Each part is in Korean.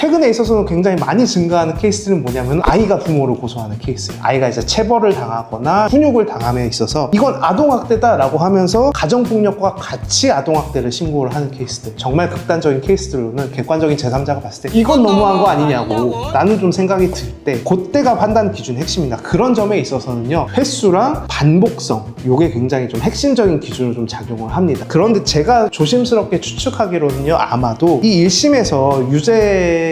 최근에 있어서는 굉장히 많이 증가하는 케이스는 뭐냐면 아이가 부모를 고소하는 케이스. 아이가 이제 체벌을 당하거나 훈육을 당함에 있어서 이건 아동학대다라고 하면서 가정폭력과 같이 아동학대를 신고를 하는 케이스들. 정말 극단적인 케이스들로는 객관적인 제3자가 봤을 때 이건 너무한 거 아니냐고 나는 좀 생각이 들 때 그때가 판단 기준 핵심입니다. 그런 점에 있어서는요 횟수랑 반복성 요게 굉장히 좀 핵심적인 기준으로 좀 작용을 합니다. 그런데 제가 조심스럽게 추측하기로는요 아마도 이 1심에서 유죄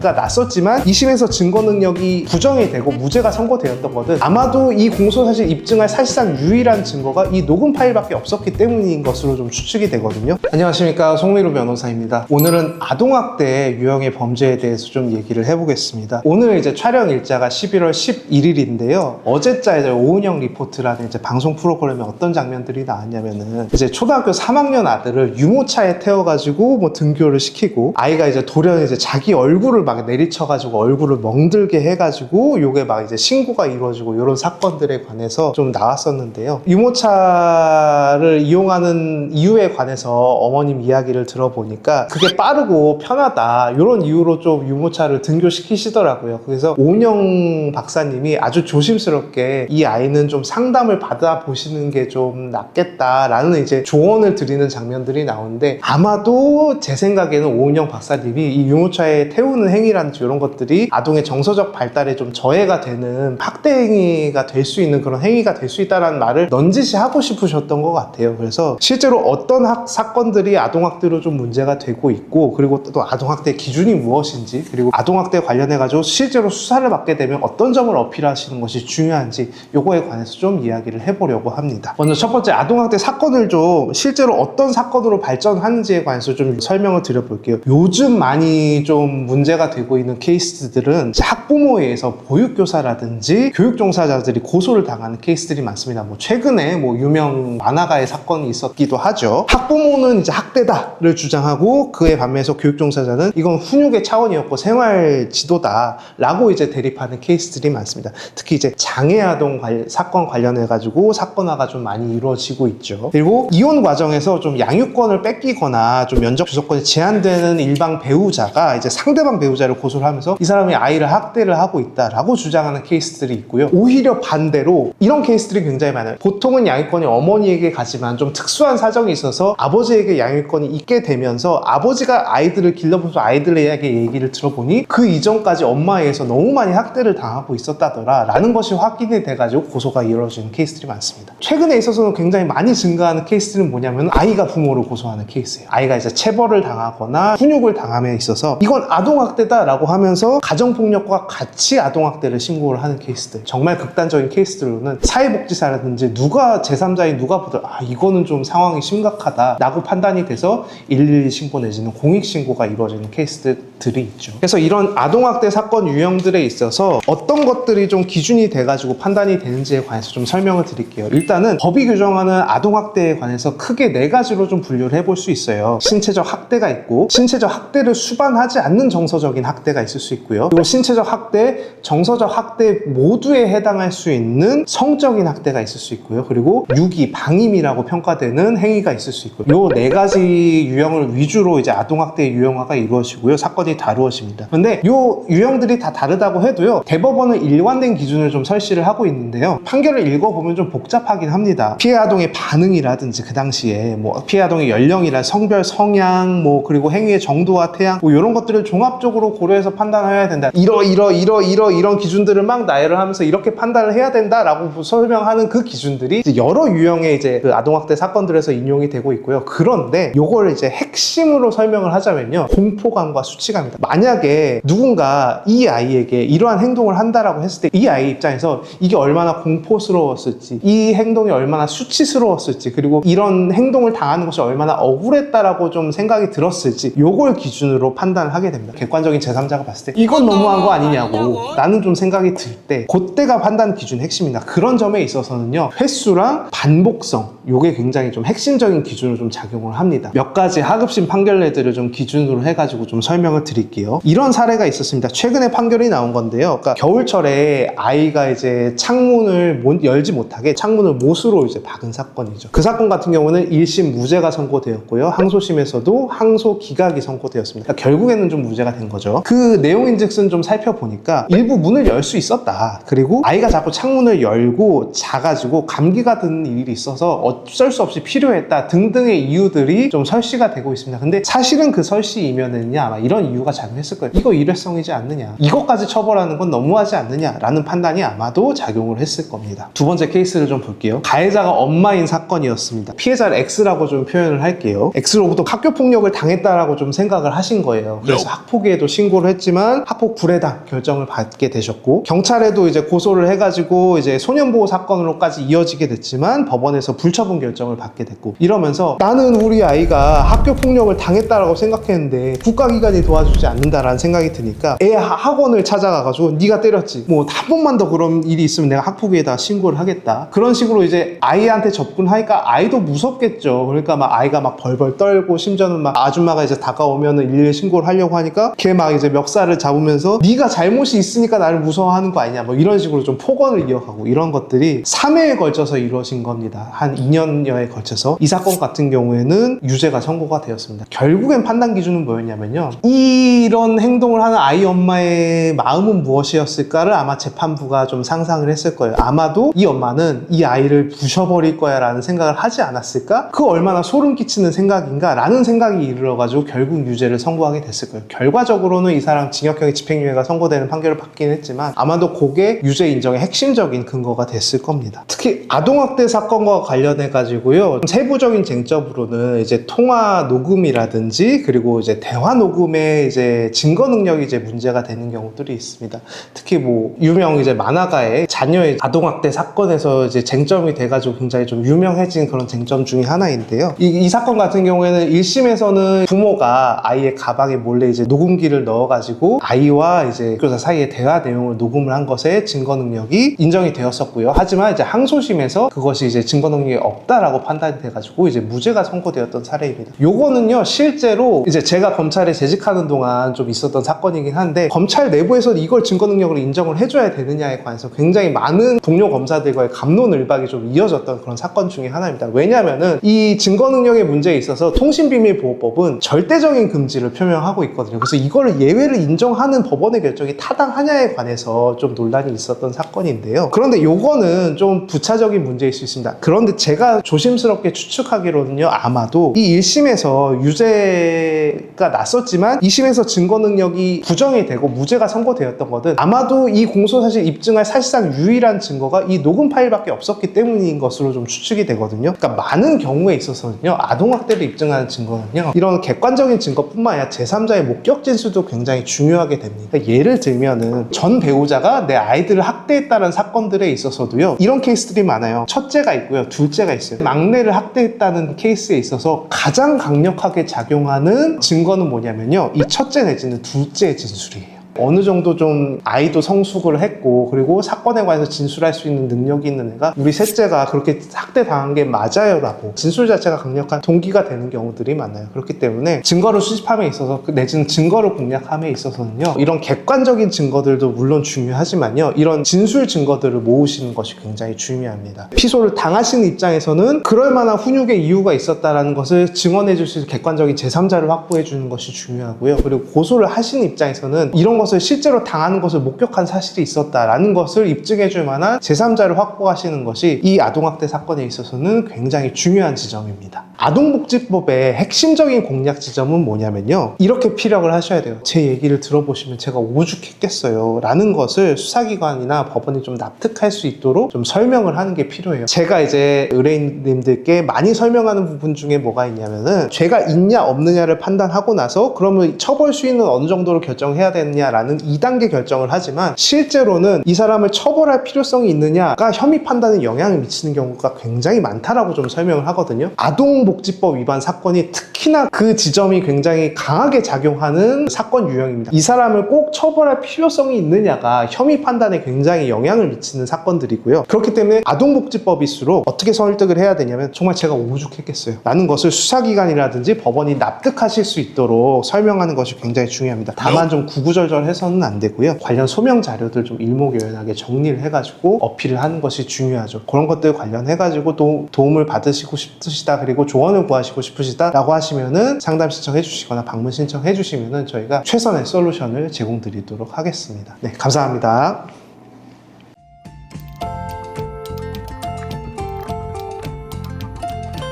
가 났었지만 2심에서 증거 능력이 부정이 되고 무죄가 선고되었던 것은 아마도 이 공소 사실 입증할 사실상 유일한 증거가 이 녹음 파일밖에 없었기 때문인 것으로 좀 추측이 되거든요. 안녕하십니까 송미루 변호사입니다. 오늘은 아동학대 유형의 범죄에 대해서 좀 얘기를 해보겠습니다. 오늘 이제 촬영 일자가 11월 11일인데요. 어제자 이제 오은영 리포트라는 이제 방송 프로그램에 어떤 장면들이 나왔냐면은 이제 초등학교 3학년 아들을 유모차에 태워가지고 뭐 등교를 시키고 아이가 이제 돌연 이제 자기 얼굴을 막 내리쳐가지고 얼굴을 멍들게 해가지고 요게 막 이제 신고가 이루어지고 이런 사건들에 관해서 좀 나왔었는데요. 유모차를 이용하는 이유에 관해서 어머님 이야기를 들어보니까 그게 빠르고 편하다 이런 이유로 좀 유모차를 등교시키시더라고요. 그래서 오은영 박사님이 아주 조심스럽게 이 아이는 좀 상담을 받아 보시는 게 좀 낫겠다라는 이제 조언을 드리는 장면들이 나오는데 아마도 제 생각에는 오은영 박사님이 이 유모차에 태우는 행위라든지 이런 것들이 아동의 정서적 발달에 좀 저해가 되는 학대 행위가 될 수 있는 그런 행위가 될 수 있다는 말을 넌지시 하고 싶으셨던 것 같아요. 그래서 실제로 어떤 학, 사건들이 아동학대로 좀 문제가 되고 있고 그리고 또 아동학대 기준이 무엇인지 그리고 아동학대 관련해 가지고 실제로 수사를 받게 되면 어떤 점을 어필하시는 것이 중요한지 요거에 관해서 좀 이야기를 해보려고 합니다. 먼저 첫 번째 아동학대 사건을 좀 실제로 어떤 사건으로 발전하는지에 관해서 좀 설명을 드려볼게요. 요즘 많이 좀 문제가 되고 있는 케이스들은 학부모에 의해서 보육교사라든지 교육종사자들이 고소를 당하는 케이스들이 많습니다. 뭐 최근에 뭐 유명 만화가의 사건이 있었기도 하죠. 학부모는 이제 학대다를 주장하고 그에 반면에서 교육종사자는 이건 훈육의 차원이었고 생활 지도다라고 이제 대립하는 케이스들이 많습니다. 특히 이제 장애아동 관- 사건 관련해 가지고 사건화가 좀 많이 이루어지고 있죠. 그리고 이혼 과정에서 좀 양육권을 뺏기거나 좀 면접 주소권이 제한되는 일방 배우자가 이제 상 대방 배우자를 고소를 하면서 이 사람이 아이를 학대를 하고 있다라고 주장하는 케이스들이 있고요. 오히려 반대로 이런 케이스들이 굉장히 많아요. 보통은 양육권이 어머니에게 가지만 좀 특수한 사정이 있어서 아버지에게 양육권이 있게 되면서 아버지가 아이들을 길러보면서 아이들에게 얘기를 들어보니 그 이전까지 엄마에 의해서 너무 많이 학대를 당하고 있었다더라 라는 것이 확인이 돼가지고 고소가 이루어지는 케이스들이 많습니다. 최근에 있어서는 굉장히 많이 증가하는 케이스는 뭐냐면 아이가 부모를 고소하는 케이스예요. 아이가 이제 체벌을 당하거나 훈육을 당함에 있어서 이건 아동학대다라고 하면서 가정폭력과 같이 아동학대를 신고를 하는 케이스들. 정말 극단적인 케이스들로는 사회복지사라든지 누가 제3자인 누가 보더 아 이거는 좀 상황이 심각하다라고 판단이 돼서 112 신고 내지는 공익신고가 이루어지는 케이스들이 있죠. 그래서 이런 아동학대 사건 유형들에 있어서 어떤 것들이 좀 기준이 돼가지고 판단이 되는지에 관해서 좀 설명을 드릴게요. 일단은 법이 규정하는 아동학대에 관해서 크게 네 가지로 좀 분류를 해볼 수 있어요. 신체적 학대가 있고, 신체적 학대를 수반하지 않는 정서적인 학대가 있을 수 있고요. 그리고 신체적 학대, 정서적 학대 모두에 해당할 수 있는 성적인 학대가 있을 수 있고요. 그리고 유기, 방임이라고 평가되는 행위가 있을 수 있고요. 요 네 가지 유형을 위주로 이제 아동학대 유형화가 이루어지고요. 사건이 다루어집니다. 근데 요 유형들이 다 다르다고 해도요. 대법원은 일관된 기준을 좀 설치를 하고 있는데요. 판결을 읽어보면 좀 복잡하긴 합니다. 피해 아동의 반응이라든지 그 당시에 뭐 피해 아동의 연령이나 성별, 성향, 뭐 그리고 행위의 정도와 태양 뭐 이런 것들을 종합적으로 고려해서 판단해야 된다. 이러 이러 이러 이러 이런 기준들을 막 나열을 하면서 이렇게 판단을 해야 된다라고 설명하는 그 기준들이 여러 유형의 이제 그 아동학대 사건들에서 인용이 되고 있고요. 그런데 요걸 이제 핵심으로 설명을 하자면요. 공포감과 수치감입니다. 만약에 누군가 이 아이에게 이러한 행동을 한다라고 했을 때 이 아이 입장에서 이게 얼마나 공포스러웠을지 이 행동이 얼마나 수치스러웠을지 그리고 이런 행동을 당하는 것이 얼마나 억울했다라고 좀 생각이 들었을지 요걸 기준으로 판단을 하게 됩니다. 객관적인 제3자가 봤을 때 이건 너무한 거 아니냐고 나는 좀 생각이 들 때 그때가 판단 기준 핵심입니다. 그런 점에 있어서는요. 횟수랑 반복성 요게 굉장히 좀 핵심적인 기준으로 좀 작용을 합니다. 몇 가지 하급심 판결례들을 좀 기준으로 해가지고 좀 설명을 드릴게요. 이런 사례가 있었습니다. 최근에 판결이 나온 건데요. 그러니까 겨울철에 아이가 이제 창문을 못- 열지 못하게 창문을 못으로 이제 박은 사건이죠. 그 사건 같은 경우는 1심 무죄가 선고되었고요. 항소심에서도 항소 기각이 선고되었습니다. 그러니까 결국에는 좀 무죄가 된 거죠. 그 내용인즉슨 좀 살펴보니까 일부 문을 열 수 있었다. 그리고 아이가 자꾸 창문을 열고 자가지고 감기가 드는 일이 있어서 어쩔 수 없이 필요했다 등등의 이유들이 좀 설시가 되고 있습니다. 근데 사실은 그 설시이면은요 아마 이런 이유가 작용했을 거예요. 이거 일회성이지 않느냐. 이것까지 처벌하는 건 너무하지 않느냐라는 판단이 아마도 작용을 했을 겁니다. 두 번째 케이스를 좀 볼게요. 가해자가 엄마인 사건이었습니다. 피해자를 X라고 좀 표현을 할게요. X로부터 학교 폭력을 당했다라고 좀 생각을 하신 거예요. 그래서 학폭에도 신고를 했지만 학폭 불해당 결정을 받게 되셨고 경찰에도 이제 고소를 해가지고 이제 소년보호 사건으로까지 이어지게 됐지만 법원에서 불처분 결정을 받게 됐고 이러면서 나는 우리 아이가 학교 폭력을 당했다라고 생각했는데 국가기관이 도와주지 않는다라는 생각이 드니까 애 하- 학원을 찾아가가지고 네가 때렸지. 뭐 한 번만 더 그런 일이 있으면 내가 학폭위에다 신고를 하겠다. 그런 식으로 이제 아이한테 접근하니까 아이도 무섭겠죠. 그러니까 막 아이가 막 벌벌 떨고 심지어는 막 아줌마가 이제 다가오면은 일일이 신고를 하려고 하니까 걔 막 이제 멱살을 잡으면서 네가 잘못이 있으니까 나를 무서워하는 거 아니냐 뭐 이런 식으로 좀 폭언을 이어가고 이런 것들이 3회에 걸쳐서 이루어진 겁니다. 한 2년여에 걸쳐서. 이 사건 같은 경우에는 유죄가 선고가 되었습니다. 결국엔 판단 기준은 뭐였냐면요. 이런 행동을 하는 아이 엄마의 마음은 무엇이었을까를 아마 재판부가 좀 상상을 했을 거예요. 아마도 이 엄마는 이 아이를 부셔버릴 거야 라는 생각을 하지 않았을까? 그 얼마나 소름 끼치는 생각인가 라는 생각이 이르러가지고 결국 유죄를 선고하게 됐을 거예요 결과적으로는 이 사람 징역형의 집행유예가 선고되는 판결을 받긴 했지만 아마도 그게 유죄 인정의 핵심적인 근거가 됐을 겁니다 특히 아동학대 사건과 관련해 가지고요 세부적인 쟁점으로는 이제 통화 녹음이라든지 그리고 이제 대화 녹음의 이제 증거 능력이 이제 문제가 되는 경우들이 있습니다. 특히 뭐 유명 이제 만화가의 자녀의 아동학대 사건에서 이제 쟁점이 돼가지고 굉장히 좀 유명해진 그런 쟁점 중에 하나인데요. 이, 이 사건 같은 경우에는 1심에서는 부모가 아이의 가방에 몰래 이제 녹음기를 넣어가지고 아이와 이제 교사 사이의 대화 내용을 녹음을 한 것에 증거 능력이 인정이 되었었고요. 하지만 이제 항소심에서 그것이 이제 증거 능력이 없다라고 판단이 돼가지고 이제 무죄가 선고되었던 사례입니다. 요거는요 실제로 이제 제가 검찰에 재직하는 동안 좀 있었던 사건이긴 한데 검찰 내부에서 이걸 증거 능력으로 인정을 해줘야 되느냐에 관해서 굉장히 많은 동료 검사들과의 감론을박이 좀 이어졌던 그런 사건 중에 하나입니다. 왜냐하면은 이 증거 능력의 문제에 있어서 통신비밀보호법은 절대적인 금지를 표명하고 있거든요. 그래서 이거를 예외를 인정하는 법원의 결정이 타당하냐에 관해서 좀 논란이 있었던 사건인데요. 그런데 요거는 좀 부차적인 문제일 수 있습니다. 그런데 제가 조심스럽게 추측하기로는요, 아마도 이 1심에서 유죄가 났었지만 2심에서 증거 능력이 부정이 되고 무죄가 선고되었던 것은 아마도 이 공소 사실 입증할 사실상 유일한 증거가 이 녹음 파일밖에 없었기 때문인 것으로 좀 추측이 되거든요. 그러니까 많은 경우에 있어서는요, 아동학대를 입증하는 증거는요, 이런 객관적인 증거뿐만 아니라 제3자의 목격 진술도 굉장히 중요하게 됩니다. 그러니까 예를 들면은 전 배우자가 내 아이들을 학대했다는 사건들에 있어서도요, 이런 케이스들이 많아요. 첫째가 있고요, 둘째가 있어요. 막내를 학대했다는 케이스에 있어서 가장 강력하게 작용하는 증거는 뭐냐면요, 이 첫째 내지는 둘째의 진술이에요. 어느 정도 좀 아이도 성숙을 했고 그리고 사건에 관해서 진술할 수 있는 능력이 있는 애가 우리 셋째가 그렇게 학대 당한 게 맞아요라고 진술 자체가 강력한 동기가 되는 경우들이 많아요. 그렇기 때문에 증거를 수집함에 있어서 그 내지는 증거를 공략함에 있어서는요 이런 객관적인 증거들도 물론 중요하지만요 이런 진술 증거들을 모으시는 것이 굉장히 중요합니다. 피소를 당하시는 입장에서는 그럴 만한 훈육의 이유가 있었다라는 것을 증언해 줄 수 있는 객관적인 제3자를 확보해 주는 것이 중요하고요. 그리고 고소를 하시는 입장에서는 이런 것을 실제로 당하는 것을 목격한 사실이 있었다라는 것을 입증해 줄 만한 제3자를 확보하시는 것이 이 아동학대 사건에 있어서는 굉장히 중요한 지점입니다. 아동복지법의 핵심적인 공략 지점은 뭐냐면요. 이렇게 피력을 하셔야 돼요. 제 얘기를 들어보시면 제가 오죽했겠어요. 라는 것을 수사기관이나 법원이 좀 납득할 수 있도록 좀 설명을 하는 게 필요해요. 제가 이제 의뢰인님들께 많이 설명하는 부분 중에 뭐가 있냐면은 죄가 있냐 없느냐를 판단하고 나서 그러면 처벌 수위는 어느 정도로 결정해야 되느냐라는 있느냐라는 2단계 결정을 하지만 실제로는 이 사람을 처벌할 필요성이 있느냐가 혐의 판단에 영향을 미치는 경우가 굉장히 많다라고 좀 설명을 하거든요. 아 동복지법 위반 사건이 특히나 그 지점이 굉장히 강하게 작용하는 사건 유형입니다. 이 사람을 꼭 처벌할 필요성이 있느냐가 혐의 판단에 굉장히 영향을 미치는 사건들이고요. 그렇기 때문에 아동복지법일수록 어떻게 설득을 해야 되냐면 정말 제가 오죽했겠어요. 라는 것을 수사기관이라든지 법원이 납득하실 수 있도록 설명하는 것이 굉장히 중요합니다. 다만 좀 구구절절해서는 안 되고요. 관련 소명 자료들 좀 일목요연하게 정리를 해가지고 어필을 하는 것이 중요하죠. 그런 것들 관련해가지고 도, 도움을 받으시고 싶으시다 그리고 조언을 구하시고 싶으시다라고 하시면은 상담 신청해 주시거나 방문 신청해 주시면은 저희가 최선의 솔루션을 제공드리도록 하겠습니다. 네, 감사합니다.